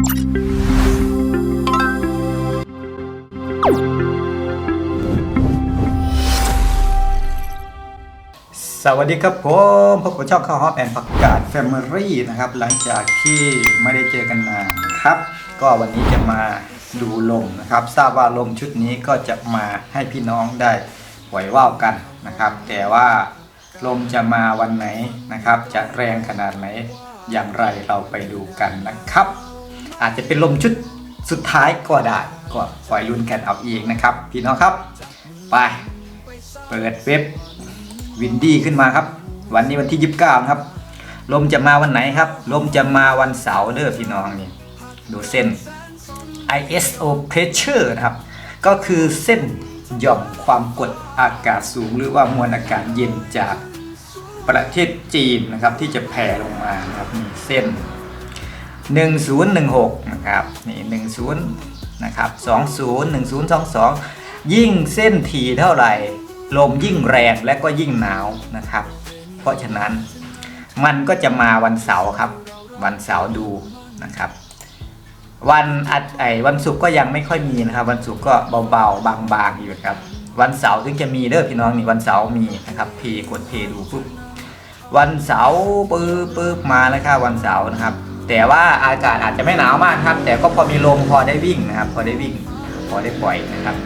สวัสดีครับผมพบกับช่องข้าวฮอปแอนผักกาดแฟมิลี่นะครับหลังจากที่ไม่ได้เจอกันนานนะครับ ก็วันนี้จะมาดูลมนะครับ ทราบว่าลมชุดนี้ก็จะมาให้พี่น้องได้ไหวว่าวกันนะครับ แต่ว่าลมจะมาวันไหนนะครับ จะแรงขนาดไหนอย่างไรเราไปดูกันนะครับ อาจจะเป็นลมชุดสุดท้ายก็ได้ก็ปล่อยลุ้นกันเอาเองนะครับ พี่น้องครับ ไป เปิดเว็บวินดี้ขึ้นมาครับ วันนี้วันที่ 29 ครับ ลมจะมาวันไหนครับ ลมจะมาวันเสาร์เด้อพี่น้องนี่ดูเส้น ISO pressure นะครับ ก็คือเส้นหย่อมความกดอากาศสูง หรือว่ามวลอากาศเย็นจากประเทศจีนนะครับที่จะแผ่ลงมาครับมีเส้น 1016นะครับนี่10นะครับ20 1022 ยิ่งเส้นถี่เท่าไหร่ ลมยิ่งแรงและก็ยิ่งหนาวนะครับ เพราะฉะนั้นมันก็จะมาวันเสาร์ครับ วันเสาร์ดูนะครับวันอัดไอวันศุกร์ก็ยังไม่ค่อยมีนะครับ วันศุกร์ก็เบาๆบางๆอยู่ครับ วันเสาร์ถึงจะมีเด้อพี่น้องนี่วันเสาร์มีนะครับเพกดเพดูปุ๊บวันเสาร์ปื๊บปื๊บมาแล้วครับวันเสาร์นะครับ แต่ว่าอากาศอาจจะไม่หนาวมากครับ แต่ก็พอมีลมพอได้วิ่งนะครับ พอได้วิ่งพอได้ปล่อยนะครับ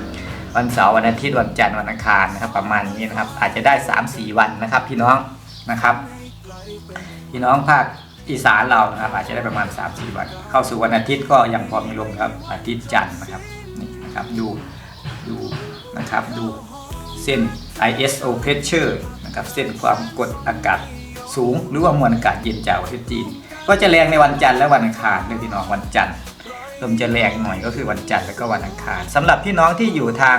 วันเสาร์วันอาทิตย์วันจันทร์วันอังคารนะครับ ประมาณนี้นะครับ อาจจะได้ 3-4 วันนะครับ พี่น้องนะครับ พี่น้องภาคอีสานเรานะครับ อาจจะได้ประมาณ 3-4 วัน เข้าสู่วันอาทิตย์ก็ยังพอมีลมครับ อาทิตย์จันทร์นะครับนี่นะครับดูดูนะครับดูเส้น ISO pressure นะครับเส้นความกดอากาศสูงหรือว่ามวลอากาศเย็นจากประเทศจีน ก็จะแรงในวันจันทร์และวันอังคารเลยพี่น้องวันจันทร์ลมจะแรงหน่อยก็คือวันจันทร์แล้วก็วันอังคารสำหรับพี่น้องที่อยู่ทาง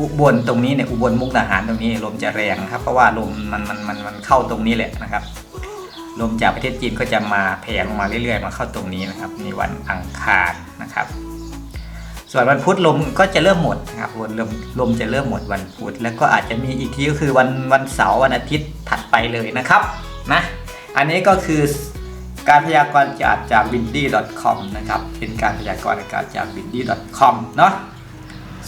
อุบลตรงนี้เนี่ยอุบลมุกดาหารตรงนี้ลมจะแรงครับเพราะว่าลมมันมันมันมันเข้าตรงนี้แหละนะครับ ลมจากประเทศจีนก็จะมาแผ่ลงมาเรื่อยๆ มาเข้าตรงนี้นะครับในวันอังคารนะครับ ส่วนวันพุธลมก็จะเริ่มหมดครับวนลมลมจะเริ่มหมดวันพุธแล้วก็อาจจะมีอีกทีก็คือวันวันเสาร์วันอาทิตย์ถัดไปเลยนะครับนะอันนี้ก็คือ การพยากรณ์จากาศจาก windy.com นะครับ เป็นการพยากรณ์อากาศจาก windy.com เนาะ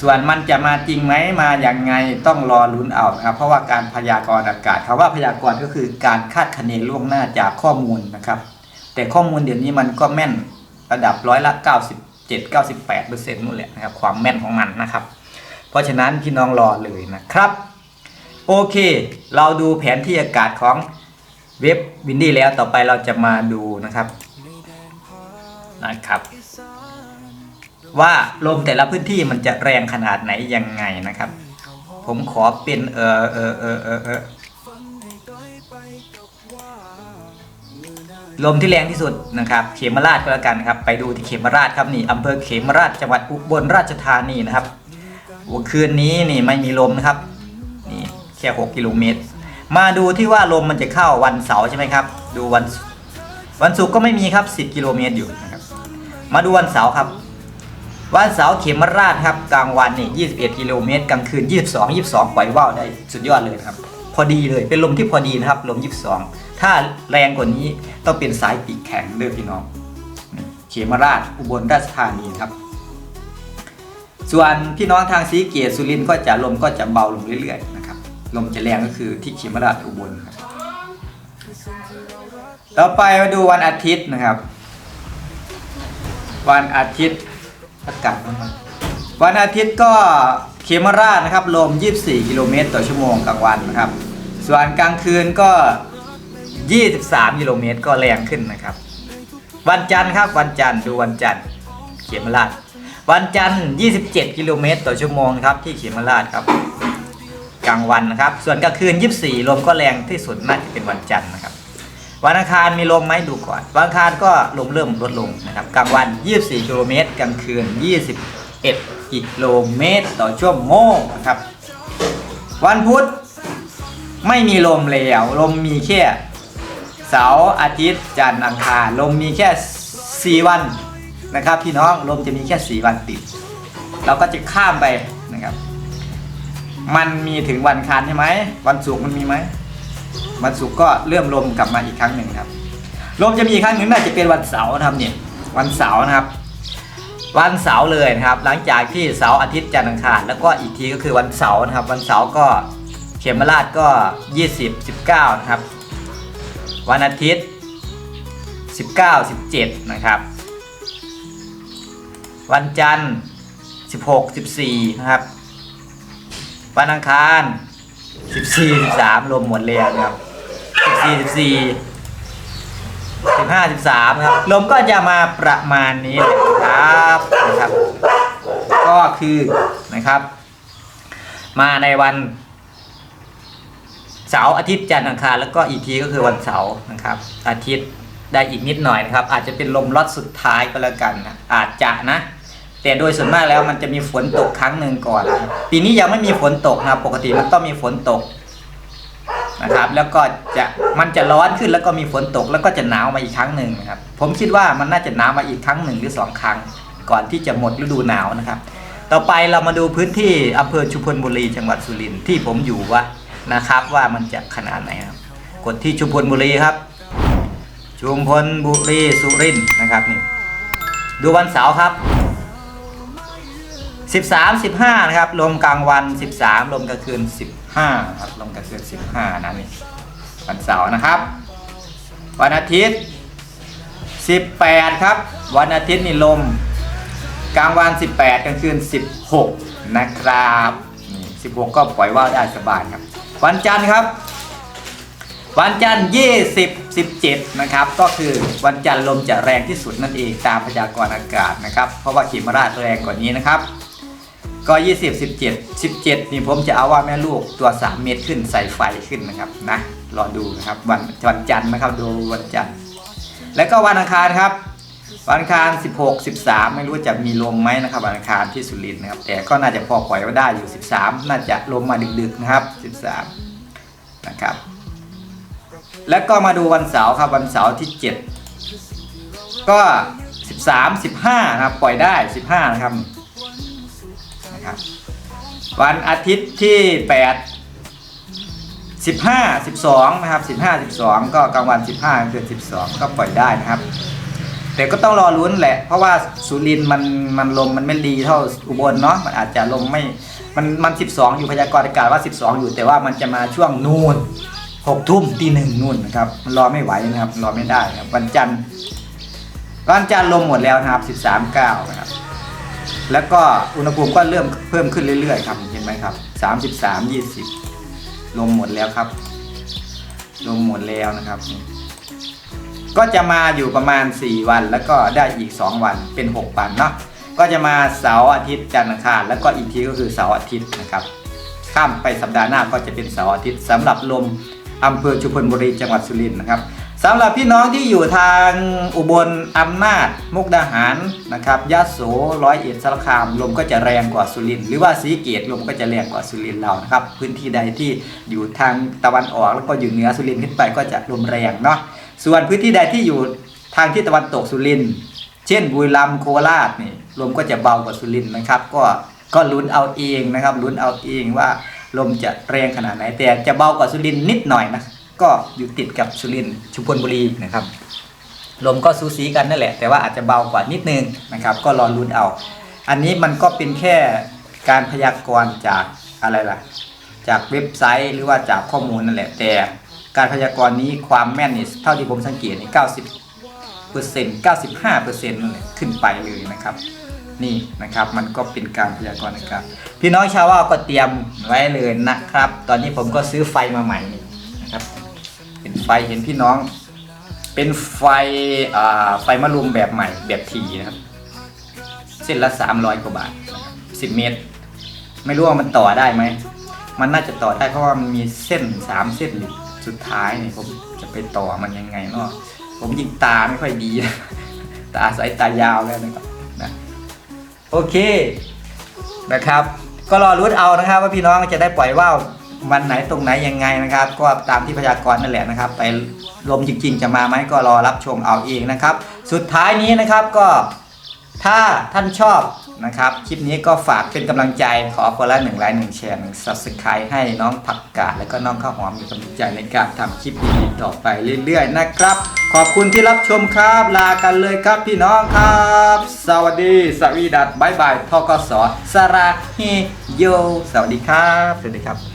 ส่วนมันจะมาจริงไหมมาอย่างไงต้องรอลุ้นเอาครับ เพราะว่าการพยากรณ์อากาศคำว่าพยากรณ์ก็คือการคาดคะเนล่วงหน้าจากข้อมูลนะครับ แต่ข้อมูลเดี๋ยวนี้มันก็แม่นระดับร้อยละ 97 98เปอร์เซ็นต์นู่นแหละนะครับความแม่นของมันนะครับ เพราะฉะนั้นพี่น้องรอเลยนะครับ โอเค เราดูแผนที่อากาศของ เว็บวินดี้แล้วต่อไปเราจะมาดูนะครับนะครับ ว่าลมแต่ละพื้นที่มันจะแรงขนาดไหนยังไงนะครับ ผมขอเป็นเออเออเออเออเออลมที่แรงที่สุดนะครับเขมราชก็แล้วกันครับ ไปดูที่เขมราชครับนี่อำเภอเขมราชจังหวัดอุบลราชธานีนะครับคืนนี้นี่ไม่มีลมนะครับนี่แค่ 6 กิโลเมตร มาดูที่ว่าลมมันจะเข้าวันเสาร์ใช่ไหมครับ ดูวันวันศุกร์ก็ไม่มีครับ 10 กิโลเมตรอยู่นะครับ มาดูวันเสาร์ครับ วันเสาร์เขมราชครับกลางวันนี่21 กิโลเมตรกลางคืน 22 22 ปล่อยว่าวได้สุดยอดเลยนะครับ พอดีเลยเป็นลมที่พอดีนะครับ ลม 22 ถ้าแรงกว่านี้ต้องเป็นสายปีกแข็งเด้อพี่น้องเขมราชอุบลราชธานีครับ ส่วนพี่น้องทางสีเกียรสุรินทร์ก็จะลมก็จะเบาลงเรื่อยๆ ลมจะแรงก็คือที่เขมราชอุบลครับต่อไปมาดูวันอาทิตย์นะครับ วันอาทิตย์อากาศวันอาทิตย์ก็เขมราชนะครับลม 24 กิโลเมตรต่อชั่วโมงกลางวันนะครับ ส่วนกลางคืนก็ 23 กิโลเมตรก็แรงขึ้นนะครับ วันจันทร์ครับวันจันทร์ดูวันจันทร์เขมราช วันจันทร์ 27 กิโลเมตรต่อชั่วโมงครับที่เขมราชครับ กลางวันนะครับ ส่วนกลางคืน 24 ลมก็แรงที่สุดน่าจะเป็นวันจันทร์นะครับ วันอังคารมีลมไหมดูก่อน วันอังคารก็ลมเริ่มลดลงนะครับ กลางวัน 24 กิโลเมตร กลางคืน 21 กิโลเมตร ต่อชั่วโมงนะครับ วันพุธไม่มีลมแล้วลมมีแค่เสาร์อาทิตย์จันทร์อังคารลมมีแค่ 4 วันนะครับ พี่น้องลมจะมีแค่ 4 วันติด เราก็จะข้ามไปนะครับ มันมีถึงวันอังคารใช่ไหมวันศุกร์มันมีไหมวันศุกร์ก็เริ่มลมกลับมาอีกครั้งหนึ่งครับ ลมจะมีอีกครั้งหนึ่งน่าจะเป็นวันเสาร์นะครับเนี่ยวันเสาร์นะครับ วันเสาร์เลยนะครับ หลังจากที่เสาร์อาทิตย์จันทร์อังคารแล้วก็อีกทีก็คือวันเสาร์นะครับ วันเสาร์ก็เขมราชก็ 20 19นะครับ วันอาทิตย์ 19 17 นะครับ วันจันทร์ 16 14 นะครับ วันอังคาร14 13ลมหมดแรงนครับ14 14 15 13ครับลมก็จะมาประมาณนี้แหละครับนะครับ ก็คือนะครับ มาในวันเสาร์อาทิตย์จันทร์อังคารแล้วก็อีกทีก็คือวันเสาร์นะครับ อาทิตย์ได้อีกนิดหน่อยนะครับ อาจจะเป็นลมล็อตสุดท้ายก็แล้วกันนะอาจจะนะ แต่โดยส่วนมากแล้วมันจะมีฝนตกครั้งหนึ่งก่อนนะปีนี้ยังไม่มีฝนตกนะปกติมันต้องมีฝนตกนะครับ แล้วก็จะมันจะร้อนขึ้นแล้วก็มีฝนตก แล้วก็จะหนาวมาอีกครั้งหนึ่งนะครับ ผมคิดว่ามันน่าจะหนาวมาอีกครั้งหนึ่งหรือสองครั้ง ก่อนที่จะหมดฤดูหนาวนะครับ ต่อไปเรามาดูพื้นที่อำเภอชุมพลบุรีจังหวัดสุรินทร์ที่ผมอยู่ว่านะครับ ว่ามันจะขนาดไหนครับ กดที่ชุมพลบุรีครับ ชุมพลบุรีสุรินทร์นะครับนี่ดูวันเสาร์ครับ 13 15นะครับลมกลางวัน 13ลมกลางคืน 15ครับลมกลางคืน 15นะนี่วันเสาร์นะครับ วันอาทิตย์ 18 ครับ วันอาทิตย์นี่ลม กลางวัน 18กลางคืน 16 นะครับนี่16 ก็ปล่อยว่าวได้สบายครับ วันจันทร์ครับวันจันทร์20 17 นะครับ ก็คือวันจันทร์ลมจะแรงที่สุดนั่นเองตามพยากรณ์อากาศนะครับ เพราะว่าขีมราชแรงกว่านี้นะครับ ก็20 17 17นี่ผมจะเอาว่าแม่ลูกตัว3เมตรขึ้นใส่ไฟขึ้นนะครับนะรอดูนะครับวันวันจันทร์นะครับดูวันจันทร์แล้วก็วันอังคารครับ วันอังคาร 16 13 ไม่รู้จะมีลมไหมนะครับวันอังคารที่สุรินทร์นะครับ แต่ก็น่าจะพอปล่อยไว้ได้อยู่ 13 น่าจะลมมาดึกๆนะครับ 13 นะครับ แล้วก็มาดูวันเสาร์ครับวันเสาร์ที่ 7 ก็ 13 15 นะครับปล่อยได้ 15 นะครับ นะครับ วันอาทิตย์ที่ 8 15 12 นะครับ 15 12 ก็กลางวัน 15เดือน12 ก็ปล่อยได้นะครับ แต่ก็ต้องรอลุ้นแหละ เพราะว่าสุรินมันมันลมมันไม่ดีเท่าอุบลเนาะมันอาจจะลมไม่มันมัน 12 อยู่พยากรณ์อากาศว่า 12 อยู่แต่ว่ามันจะมาช่วงนู่น6ทุ่มตีหนึ่งนู่นนะครับมันรอไม่ไหวนะครับรอไม่ได้ครับวันจันทร์วันจันทร์ลมหมดแล้วนะครับ 13 9นะครับ แล้วก็อุณหภูมิก็เริ่มเพิ่มขึ้นเรื่อยๆครับเห็นไหมครับ 33 20ลมหมดแล้วครับลมหมดแล้วนะครับ ก็จะมาอยู่ประมาณ 4 วันแล้วก็ได้อีก 2 วันเป็น 6 วันเนาะก็จะมาเสาร์อาทิตย์จันทร์อังคารแล้วก็อีกทีก็คือเสาร์อาทิตย์นะครับข้ามไปสัปดาห์หน้าก็จะเป็นเสาร์อาทิตย์สำหรับลมอำเภอชุมพลบุรีจังหวัดสุรินทร์นะครับ สำหรับพี่น้องที่อยู่ทางอุบลอำนาจ มุกดาหารนะครับยะโสร้อยเอ็ดสารคามลมก็จะแรงกว่าสุรินทร์หรือว่าสีเกตลมก็จะแรงกว่าสุรินทร์เรานะครับ พื้นที่ใดที่อยู่ทางตะวันออกแล้วก็อยู่เหนือสุรินทร์ขึ้นไปก็จะลมแรงเนาะส่วนพื้นที่ใดที่อยู่ทางที่ตะวันตกสุรินทร์เช่นบุรีรัมย์โคราชนี่ลมก็จะเบากว่าสุรินทร์นะครับ ก็ก็ลุ้นเอาเองนะครับลุ้นเอาเองว่าลมจะแรงขนาดไหนแต่จะเบากว่าสุรินทร์นิดหน่อยนะ ก็อยู่ติดกับสุรินทร์ชุมพลบุรีนะครับ ลมก็สูสีกันนั่นแหละ แต่ว่าอาจจะเบากว่านิดนึงนะครับ ก็รอลุ้นเอา อันนี้มันก็เป็นแค่การพยากรณ์จากอะไรล่ะ จากเว็บไซต์หรือว่าจากข้อมูลนั่นแหละ แต่การพยากรณ์นี้ความแม่นนี่เท่าที่ผมสังเกตนี่90เปอร์เซ็นต์95เปอร์เซ็นต์ขึ้นไปเลยนะครับ นี่นะครับมันก็เป็นการพยากรณ์อากาศพี่น้องชาวว่าก็เตรียมไว้เลยนะครับ ตอนนี้ผมก็ซื้อไฟมาใหม่ ไฟเห็นพี่น้อง เป็นไฟอ่าไฟมะรุมแบบใหม่แบบทีนะครับ เส้นละ300กว่าบาทนะครับ10เมตร ไม่รู้ว่ามันต่อได้ไหม มันน่าจะต่อได้เพราะว่ามันมีเส้น3เส้นสุดท้ายนี่ผมจะไปต่อมันยังไงเนาะผมยิงตาไม่ค่อยดีตาสายตายาวแล้วนะครับนะโอเคนะครับ ก็รอรุ้นเอานะครับ ว่าพี่น้องจะได้ปล่อยว่าว วันไหนตรงไหนยังไงนะครับ ก็ตามที่พยากรณ์นั่นแหละนะครับ ไปลมจริงๆ จะมาไหมก็รอรับชมเอาเองนะครับ สุดท้ายนี้นะครับก็ถ้าท่านชอบนะครับคลิปนี้ก็ฝากเป็นกำลังใจขอคนละหนึ่งไลค์หนึ่งแชร์หนึ่งซับสไครต์ให้น้องผักกาดและก็น้องข้าวหอมมีกำลังใจในการทำคลิปดีๆต่อไปเรื่อยๆนะครับ ขอบคุณที่รับชมครับ ลากันเลยครับพี่น้องครับ สวัสดีสวีดัตบายบายทกสสราเฮโย สวัสดีครับ สวัสดีครับ